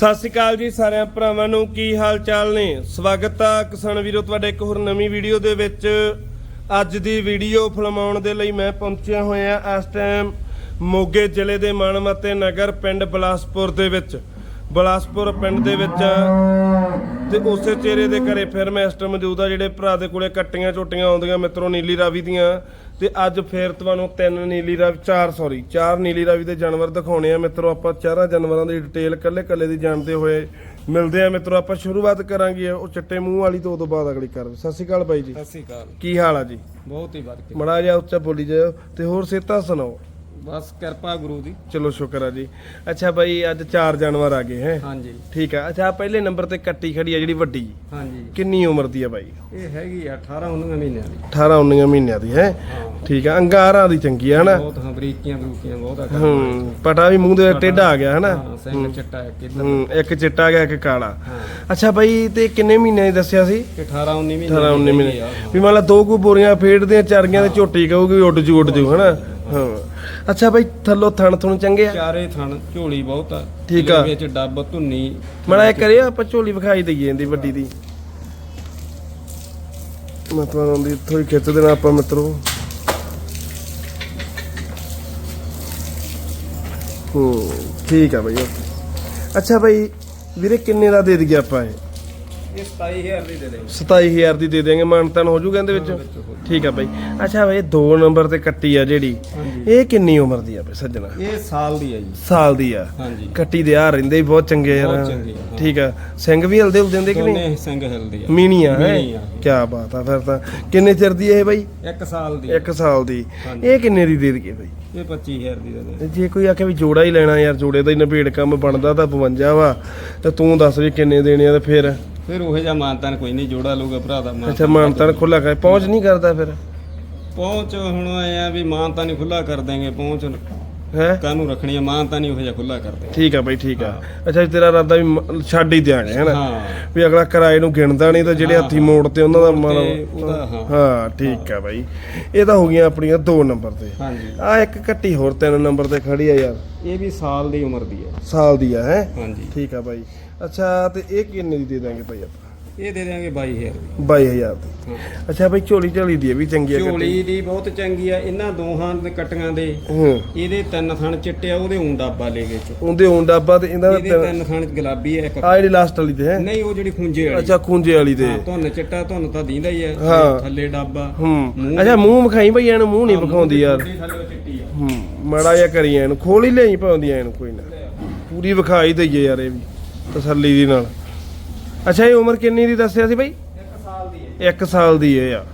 ਸਤਿ ਸ਼੍ਰੀ ਅਕਾਲ ਜੀ ਸਾਰਿਆਂ ਭਰਾਵਾਂ ਨੂੰ, ਕੀ ਹਾਲ ਚਾਲ ਨੇ? ਸਵਾਗਤ ਆ ਕਿਸਾਨ ਵੀਰੋ, ਤੁਹਾਡੇ ਇੱਕ ਹੋਰ ਨਵੀਂ ਵੀਡੀਓ ਦੇ ਵਿੱਚ। ਅੱਜ ਦੀ ਵੀਡੀਓ ਫਿਲਮਾਉਣ ਦੇ ਲਈ ਮੈਂ ਪਹੁੰਚਿਆ ਹੋਇਆ ਇਸ ਟਾਈਮ ਮੋਗੇ ਜ਼ਿਲ੍ਹੇ ਦੇ ਮਾਨਮਤੇ ਨਗਰ ਪਿੰਡ ਬਲਾਸਪੁਰ ਦੇ ਵਿੱਚ। ਬਲਾਸਪੁਰ ਪਿੰਡ ਦੇ ਵਿੱਚ ਤੇ ਉਸੇ ਚਿਹਰੇ ਦੇ ਘਰੇ ਫਿਰ ਮੈਂ ਇਸ ਟਾਈਮ ਮੌਜੂਦ ਆ, ਜਿਹੜੇ ਭਰਾ ਦੇ ਕੋਲੇ ਕੱਟੀਆਂ ਝੋਟੀਆਂ ਆਉਂਦੀਆਂ, ਮਿੱਤਰੋ, ਨੀਲੀ ਰਾਵੀ ਦੀਆਂ। ਤੇ ਅੱਜ ਫੇਰ ਤੁਹਾਨੂੰ ਤਿੰਨ ਨੀਲੀ ਰਾਵੀ ਚਾਰ ਸੌਰੀ ਚਾਰ ਨੀਲੀ ਰਾਵੀ ਦੇ ਜਾਨਵਰ ਦਿਖਾਉਣੇ ਆ। ਮਿੱਤਰੋ ਆਪਾਂ ਚਾਰਾਂ ਜਾਨਵਰਾਂ ਦੀ ਡਿਟੇਲ ਕੱਲੇ ਕੱਲੇ ਦੀ ਜਾਣਦੇ ਹੋਏ ਮਿਲਦੇ ਆ। ਮਿੱਤਰੋ ਆਪਾਂ ਸ਼ੁਰੂਆਤ ਕਰਾਂਗੇ ਉਹ ਚਿੱਟੇ ਮੂੰਹ ਵਾਲੀ ਤੋਂ ਉਦੋਂ ਬਾਅਦ ਅਗਲੀ ਕਰ। ਸਤਿ ਸ਼੍ਰੀ ਅਕਾਲ ਬਾਈ ਜੀ। ਸਤਿ ਸ਼੍ਰੀ ਅਕਾਲ। ਕੀ ਹਾਲ ਆ ਜੀ? ਬਹੁਤ ਹੀ ਵਧੀਆ। ਮੜਾ ਜਿਹਾ ਉੱਚਾ ਬੋਲੀ ਜਾਓ ਤੇ ਹੋਰ ਸੇਤਾ ਸੁਣਾਓ। ਬਸ ਕਿਰਪਾ ਗੁਰੂ ਦੀ। ਚਲੋ ਸ਼ੁਕਰ ਆ ਜੀ। ਅੱਛਾ ਬਾਈ ਅੱਜ ਚਾਰ ਜਾਨਵਰ ਆ ਗਏ ਹੈ? ਹਾਂਜੀ। ਠੀਕ ਆ। ਅੱਛਾ ਪਹਿਲੇ ਨੰਬਰ ਤੇ ਕੱਟੀ ਖੜੀ ਆ ਜਿਹੜੀ ਵੱਡੀ। ਹਾਂਜੀ। ਕਿੰਨੀ ਉਮਰ ਦੀ ਆ ਬਾਈ? ਇਹ ਹੈਗੀ ਆ 18 19 ਮਹੀਨਿਆਂ ਦੀ। 18 19 ਮਹੀਨਿਆਂ ਦੀ ਹੈ? ਠੀਕ ਆ। ਅੰਗਾਰਾਂ ਦੀ ਚੰਗੀ ਆ ਹਨਾ? ਬਹੁਤ ਹਾਂ ਬਰੀਕੀਆਂ ਬਰੂਕੀਆਂ ਬਹੁਤ ਆ। ਹੂੰ ਪਟਾ ਵੀ ਮੂੰਹ ਦੇ ਟੇਢਾ ਆ ਗਿਆ ਹਨਾ? ਸਿੰਘ ਚਿੱਟਾ ਹੈ ਕਿਦਾਂ ਹੂੰ ਇੱਕ ਚਿੱਟਾ ਗਿਆ ਇੱਕ ਕਾਲਾ। ਅੱਛਾ ਬਾਈ ਤੇ ਕਿੰਨੇ ਮਹੀਨਿਆਂ ਦੀ ਦੱਸਿਆ ਸੀ? ਕਿ 18 19 ਮਹੀਨੇ 18 19 ਦੀ। ਮਹੀਨੇ। ਵੀ ਮੰਨ ਲਾ ਦੋ ਕੁ ਬੋਰੀਆਂ ਫੇੜਦੀਆਂ ਚਾਰੀਆਂ ਤੇ ਝੋਟੀ ਕਹੂਗੀ ਉੱਡ ਜੂ ਉੱਡ ਜੂ ਹਨਾ? ਹਾਂ। ਅੱਛਾ ਬਾਈ ਥੱਲੋਂ ਥਣ ਥੁਣ ਚੰਗੇ ਆ। ਚਾਰੇ ਥਣ ਝੋਲੀ ਬਹੁਤ ਆ। ਠੀਕ ਆ। ਵਿੱਚ ਡੱਬ ਧੁੰਨੀ ਮੜਾ ਇਹ ਕਰਿਆ ਆਪਾਂ ਝੋਲੀ ਵਿਖਾਈ ਦਈਏ ਇਹਦੀ ਵੱਡੀ ਦੀ। ਮਤਲਬ ਇੱਥੋਂ ਹੀ ਖਿੱਚ ਦੇਣਾ ਆਪਾਂ ਮਿੱਤਰੋ। ਹੂੰ ਠੀਕ ਆ ਬਈ ਓਕੇ। ਅੱਛਾ ਬਈ ਵੀਰੇ ਕਿੰਨੇ ਦਾ ਦੇ ਦਈਏ ਆਪਾਂ ਇਹ? ਇਹ 27000 ਦੀ ਦੇ ਦੇ 27000 ਦੀ ਦੇ ਦੇਾਂਗੇ ਮਾਨਤਨ ਹੋ ਜੂਗਾ ਇਹਦੇ ਵਿੱਚ? ਠੀਕ ਆ ਬਈ। ਅੱਛਾ ਬਈ ਦੋ ਨੰਬਰ ਤੇ ਕੱਟੀ ਆ ਜਿਹੜੀ। ਇਹ ਕਿੰਨੀ ਉਮਰ ਦੀ ਆ ਬਈ ਸੱਜਣਾ? ਇਹ ਸਾਲ ਦੀ ਹੈ ਜੀ। ਸਾਲ ਦੀ ਆ। ਹਾਂਜੀ। ਕੱਟੀ ਦੇ ਆ ਰਹਿੰਦੇ ਬਹੁਤ ਚੰਗੇ ਯਾਰ। ਆ। ਠੀਕ ਆ। ਸਿੰਘ ਵੀ ਹਲਦੇ ਹੁਲਦੇ ਹੁੰਦੇ ਕਿ ਨਹੀਂ? ਦੋਨੇ ਸਿੰਘ ਹਿਲਦੀ ਆ। ਮੀਨੀ ਆ ਹੈ। ਆ। ਕੀ ਬਾਤ ਆ ਫਿਰ ਤਾਂ। ਕਿੰਨੇ ਚਿਰ ਦੀ ਇਹ ਬਈ? ਇੱਕ ਸਾਲ ਦੀ 1 ਸਾਲ ਦੀ। ਇਹ ਕਿੰਨੇ ਦੀ ਦੇ ਦਈਏ ਬਈ? ਇਹ 25000 ਦੀ ਦੇ ਜੇ ਕੋਈ ਆਖੇ ਵੀ ਜੋੜਾ ਹੀ ਲੈਣਾ ਯਾਰ ਜੋੜੇ ਦਾ ਹੀ ਨਵੇੜ ਕੰਮ ਬਣਦਾ ਤਾਂ 52 ਵਾ। ਤੇ ਤੂੰ ਦੱਸ ਵੀ ਕਿੰਨੇ ਦੇਣੇ ਆ ਤੇ ਫਿਰ? ਫਿਰ ਉਹ ਜਿਹਾ ਮਾਨਤਾਨ ਕੋਈ ਨਹੀਂ ਜੋੜਾ ਲਊਗਾ ਭਰਾ ਦਾ ਮਾਨ ਅੱਛਾ ਮਾਨਤਨ ਖੁੱਲਾ ਕਰ ਪਹੁੰਚ ਨਹੀਂ ਕਰਦਾ ਫਿਰ? ਪਹੁੰਚ ਹੁਣ ਆਏ ਆ ਵੀ ਮਾਨਤਾ ਨਹੀਂ ਖੁੱਲਾ ਕਰ ਦਾਂਗੇ ਪਹੁੰਚ ਹੈ? ਕਾਹਨੂੰ ਰੱਖਣੀ ਆ ਮਾਨਤਾ ਨਹੀਂ ਉਹ ਜਿਹਾ ਖੁੱਲਾ ਕਰ ਦਾਂਗੇ ਠੀਕ ਆ ਬਈ ਠੀਕ ਆ। ਅੱਛਾ ਜੀ, ਤੇਰਾ ਇਰਾਦਾ ਵੀ ਮ- ਛੱਡ ਹੀ ਦਿਆਂਗੇ ਹੈਨਾ? ਹਾਂ। ਵੀ ਅਗਲਾ ਕਿਰਾਏ ਨੂੰ ਗਿਣਦਾ ਨਹੀਂ ਤਾਂ ਜਿਹੜੇ ਹਾਂ, ਹੱਥੀ ਮੋੜ ਤੇ ਉਹਨਾਂ ਦਾ ਤੇ ਮਨ ਉਹਦਾ ਹਾਂ। ਹਾਂ ਠੀਕ ਆ ਬਾਈ। ਇਹ ਤਾਂ ਹੋ ਗਈਆਂ ਆਪਣੀਆਂ ਦੋ ਨੰਬਰ ਤੇ। ਹਾਂਜੀ। ਆ ਇੱਕ ਕੱਟੀ ਹੋਰ ਤਿੰਨ ਨੰਬਰ ਤੇ ਖੜੀ ਆ ਯਾਰ। ਇਹ ਵੀ ਸਾਲ ਦੀ ਉਮਰ ਦੀ ਹੈ ਸਾਲ ਦੀ ਆ ਹੈ? ਹਾਂਜੀ। ਠੀਕ ਆ ਬਾਈ। ਅੱਛਾ ਤੇ ਇਹ ਕਿੰਨੇ ਦੀ ਦੇ ਦਾਂਗੇ ਭਾਈ ਆਪਾਂ? ਇਹ ਦੇ ਦਿਆਂਗੇ 22000 ਦੀ। 22000 ਦੀ। ਅੱਛਾ ਬਾਈ ਝੋਲੀ ਝੋਲੀ ਦੀ ਇਹ ਵੀ ਚੰਗੀ ਆ ਝੋਲੀ ਦੀ ਬਹੁਤ ਚੰਗੀ ਆ ਇਹਨਾਂ ਦੋਹਾਂ ਦੇ ਕਟੀਆਂ ਦੇ। ਇਹਦੇ ਤਿੰਨ ਥਣ ਚਿੱਟੇ ਆ ਉਹਦੇ ਊਂ ਡਾਬਾ ਲੈ ਗਏ ਚ। ਉਹਦੇ ਹੋਂ ਡੱਬਾ ਤੇ ਇਹਦੇ ਤਿੰਨ ਥਣ ਗੁਲਾਬੀ ਆ ਇੱਕ। ਆ ਜਿਹੜੀ ਲਾਸਟ ਵਾਲੀ ਤੇ ਹੈ? ਨਹੀਂ ਉਹ ਜਿਹੜੀ ਖੁੰਝੇ ਵਾਲੀ। ਅੱਛਾ ਖੂੰਜੇ ਵਾਲੀ ਤੇ। ਧੁੰਨ ਚਿੱਟਾ ਧੁੰਨ ਤਾਂ ਦੀਂਦਾ ਹੀ ਆ। ਥੱਲੇ ਡਾਬਾ। ਅੱਛਾ ਮੂੰਹ ਵਿਖਾਈ ਭਈ ਇਹਨੂੰ ਮੂੰਹ ਨਹੀਂ ਵਿਖਾਉਂਦੀ ਯਾਰ। ਥੱਲੇ ਥੱਲੇ ਚਿੱਟੀ ਆ। ਹੂੰ ਮਾੜਾ ਜਿਹਾ ਕਰੀ ਇਹਨੂੰ ਖੋਲ ਹੀ ਲਿਆਈ ਪਾਉਂਦੀ ਇਹਨੂੰ ਕੋਈ ਨਾ। ਪੂਰੀ ਵਿਖਾਈ ਦਈਏ ਯਾਰ ਇਹ ਵੀ। ਤਸੱਲੀ ਦੀ ਨਾਲ। ਅੱਛਾ ਇਹ ਉਮਰ ਕਿੰਨੀ ਦੀ ਦੱਸਿਆ ਸੀ ਬਈ? ਇੱਕ ਸਾਲ ਦੀ ਹੈ। 1 ਸਾਲ ਦੀ ਇਹ ਆ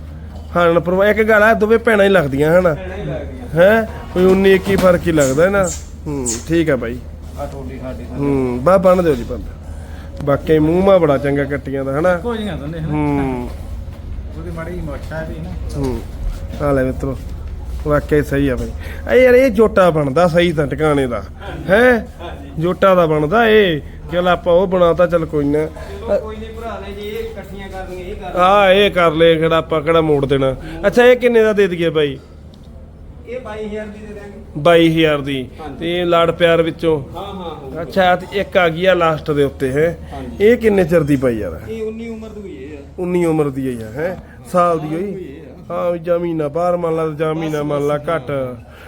ਹਾਂ ਪਰ ਇੱਕ ਗੱਲ ਆ ਦੋਵੇਂ ਭੈਣਾਂ ਹੀ ਲੱਗਦੀਆਂ ਹਨਾ? ਹੀ ਹੈ? ਕੋਈ 19 21 ਫ਼ਰਕ ਹੀ ਲੱਗਦਾ ਹੈ ਨਾ? ਹੂੰ ਠੀਕ ਆ ਬਾਈ। ਆ ਟੋਲੀ ਸਾਡੀ ਹੂੰ ਬਾ ਬਣ ਦਿਓ ਜੀ ਬੰਦ ਬਾਕੀ ਮੂੰਹ ਮਾ ਬੜਾ ਚੰਗਾ ਕੱਟੀਆਂ ਦਾ ਹਨਾ? ਕੋਈ ਨਹੀਂ ਆਉਂਦੇ ਹੂੰ। ਉਹਦੀ ਮਾੜੀ ਮੋਟਾ ਵੀ ਨਾ? ਹੂੰ। ਆ ਲੈ ਮਿੱਤਰੋ ਵਾਕਿਆ ਹੀ ਸਹੀ ਆ ਬਾਈ। ਇਹ ਯਾਰ ਇਹ ਜੋਟਾ ਬਣਦਾ ਸਹੀ ਤਾਂ ਟਿਕਾਣੇ ਦਾ। ਹੈ? ਜੋਟਾ ਦਾ ਬਣਦਾ ਇਹ। ਚਲ ਆਪਾਂ ਉਹ ਬਣਾਤਾ ਚਲ ਕੋਈ ਨਾ। ਕੋਈ ਨਹੀਂ ਭਰਾ ਨੇ ਜੀ ਇਹ ਇਕੱਠੀਆਂ ਕਰਨੀਆਂ ਇਹ ਕਰ ਆ ਇਹ ਕਰ ਲੈ ਕਿਹੜਾ ਆਪਾਂ ਕਿਹੜਾ ਮੋੜ ਦੇਣਾ। ਅੱਛਾ ਇਹ ਕਿੰਨੇ ਦਾ ਦੇ ਦਈਏ ਬਾਈ? ਇਹ 22000 ਦੀ ਦੇ ਦਾਂਗੇ 22000 ਦੀ। ਤੇ ਇਹ ਲਾੜ ਪਿਆਰ ਵਿੱਚੋਂ? ਹਾਂ ਹਾਂ। ਅੱਛਾ ਤੇ ਇੱਕ ਆ ਗਈ ਆ ਲਾਸਟ ਦੇ ਉੱਤੇ ਹੈ। ਇਹ ਕਿੰਨੇ ਚਿਰ ਦੀ ਪਈ ਯਾਰ? ਇਹ 19 ਉਮਰ ਦੀ ਹੋਈ ਹੈ 19 ਉਮਰ ਦੀ ਹੈ ਹੈ। ਸਾਲ ਦੀ ਹੋਈ। ਹਾਂ ਵੀ ਜਾਂ ਮਹੀਨਾ ਬਾਹਰ ਮੰਨ ਲਾ ਜਾਂ ਮਹੀਨਾ ਮੰਨ ਲਾ ਘੱਟ।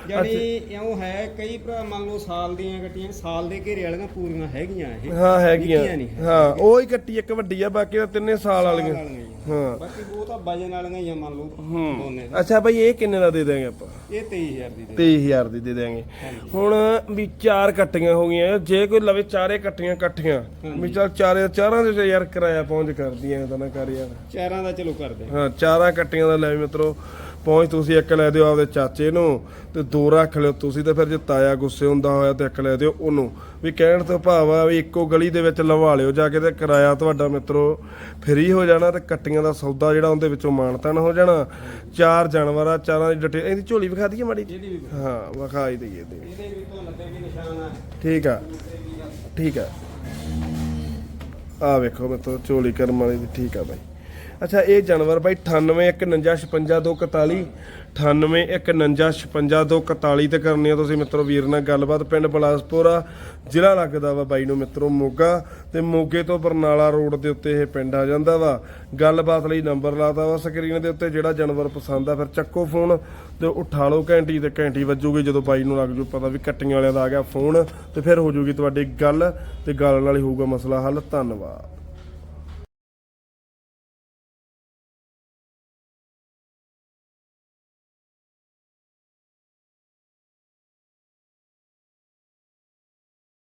ਯਾਨੀ ਇਉਂ ਹੈ ਕਈ ਭਰਾ ਮੰਨ ਲਓ ਸਾਲ ਦੀਆਂ ਗੱਟੀਆਂ ਸਾਲ ਦੇ ਘੇਰੇ ਵਾਲੀਆਂ ਪੂਰੀਆਂ ਹੈਗੀਆਂ ਇਹ। ਹਾਂ ਹੈਗੀਆਂ। ਹਾਂ ਉਹ ਹੀ ਕੱਟੀ ਇੱਕ ਵੱਡੀ ਆ ਬਾਕੀ ਤਾਂ ਤਿੰਨੇ ਸਾਲ ਵਾਲੀਆਂ। ਹੀ ਬਾਕੀ ਉਹ ਤਾਂ ਵਜਨ ਵਾਲੀਆਂ ਹੀ ਆ ਮੰਨ ਲਓ ਹੂੰ। ਦੋਨੇ। ਅੱਛਾ ਭਾਈ ਇਹ ਕਿੰਨੇ ਦਾ ਦੇ ਦਾਂਗੇ ਆਪਾਂ? ਇਹ 23000 ਦੀ ਦੇ 23000 ਦੀ ਦੇ ਦਾਂਗੇ ਹੁਣ ਵੀ ਚਾਰ ਕੱਟੀਆਂ ਹੋ ਗਈਆਂ ਜੇ ਕੋਈ ਲਵੇ ਚਾਰੇ ਕੱਟੀਆਂ ਇਕੱਠੀਆਂ। ਵੀ ਚੱਲ ਚਾਰੇ ਚਾਰਾਂ ਦੇ ਯਾਰ ਕਿਰਾਇਆ ਪਹੁੰਚ ਕਰਦੀਆਂ ਤਾਂ ਨਾ ਕਰ ਯਾਰ। ਚਾਰਾਂ ਦਾ ਚਲੋ ਕਰਦੇ ਹਾਂ। ਚਾਰਾਂ ਕੱਟੀਆਂ ਦਾ ਲੈ ਮਿੱਤਰੋ ਪਹੁੰਚ ਤੁਸੀਂ ਇੱਕ ਲੈ ਦਿਓ ਆਪਦੇ ਚਾਚੇ ਨੂੰ ਤੇ ਦੋ ਰੱਖ ਲਿਓ। ਤੁਸੀਂ ਤੇ ਫਿਰ ਜੇ ਤਾਇਆ ਗੁੱਸੇ ਹੁੰਦਾ ਹੋਇਆ ਤੇ ਇੱਕ ਲੈ ਦਿਓ ਉਹਨੂੰ। ਵੀ ਕਹਿਣ ਤੋਂ ਭਾਵ ਆ ਵੀ ਇੱਕੋ ਗਲੀ ਦੇ ਵਿੱਚ ਲਵਾ ਲਿਓ, ਜਾ ਕੇ ਤੇ ਕਿਰਾਇਆ ਤੁਹਾਡਾ ਮਿੱਤਰੋ ਫ੍ਰੀ ਹੋ ਜਾਣਾ ਤੇ ਕੱਟੀਆਂ ਦਾ ਸੌਦਾ ਜਿਹੜਾ ਉਹਦੇ ਵਿੱਚੋਂ ਮਾਨਤਨ ਹੋ ਜਾਣਾ। ਚਾਰ ਜਾਨਵਰ ਆ, ਚਾਰਾਂ ਦੀ ਡਿਟੇਲ, ਇਹਦੀ ਝੋਲੀ ਵਿਖਾ ਦਈਏ ਮਾੜੀ ਹਾਂ ਵਿਖਾਈ ਹੀ ਦਈਏ ਦੇ ਇਹਦੇ। ਵੀ ਧੁੰਨ ਤੇ ਵੀ ਨਿਸ਼ਾਨ ਆ ਠੀਕ ਆ ਠੀਕ ਆ। ਆ ਵੇਖੋ ਮਿੱਤਰੋ, ਝੋਲੀ ਕਰਮ ਵਾਲੀ ਦੀ ਠੀਕ ਆ ਬਾਈ। ਅੱਛਾ, ਇਹ ਜਾਨਵਰ ਬਾਈ 98 149 56 241 9815565241 ਤੇ ਕਰਨੀ ਆ ਤੁਸੀਂ ਮਿੱਤਰੋ ਵੀਰ ਨਾਲ ਗੱਲਬਾਤ, ਪਿੰਡ ਬਲਾਸਪੁਰ ਆ ਜ਼ਿਲ੍ਹਾ ਲੱਗਦਾ ਵਾ ਬਾਈ ਨੂੰ ਮਿੱਤਰੋ ਮੋਗਾ। ਤੇ ਮੋਗੇ ਤੋਂ ਬਰਨਾਲਾ ਰੋਡ ਦੇ ਉੱਤੇ ਇਹ ਪਿੰਡ ਆ ਜਾਂਦਾ ਵਾ। ਗੱਲਬਾਤ ਲਈ ਨੰਬਰ ਲਾਤਾ ਵਾ ਸਕਰੀਨ ਦੇ ਉੱਤੇ, ਜਿਹੜਾ ਜਾਨਵਰ ਪਸੰਦ ਆ, ਫਿਰ ਚੱਕੋ ਫੋਨ ਤੇ ਉਠਾ ਲਓ ਘੰਟੀ ਤੇ ਘੰਟੀ ਵੱਜੂਗੀ ਜਦੋਂ ਬਾਈ ਨੂੰ ਲੱਗ ਜੂ ਪਤਾ ਵੀ ਕੱਟੀਆਂ ਵਾਲਿਆਂ ਦਾ ਆ ਗਿਆ ਫੋਨ ਤੇ ਫਿਰ ਹੋ ਜੂਗੀ ਤੁਹਾਡੀ ਗੱਲ ਤੇ ਗੱਲ ਨਾਲ ਹੀ ਹੋਊਗਾ ਮਸਲਾ ਹੱਲ। ਧੰਨਵਾਦ।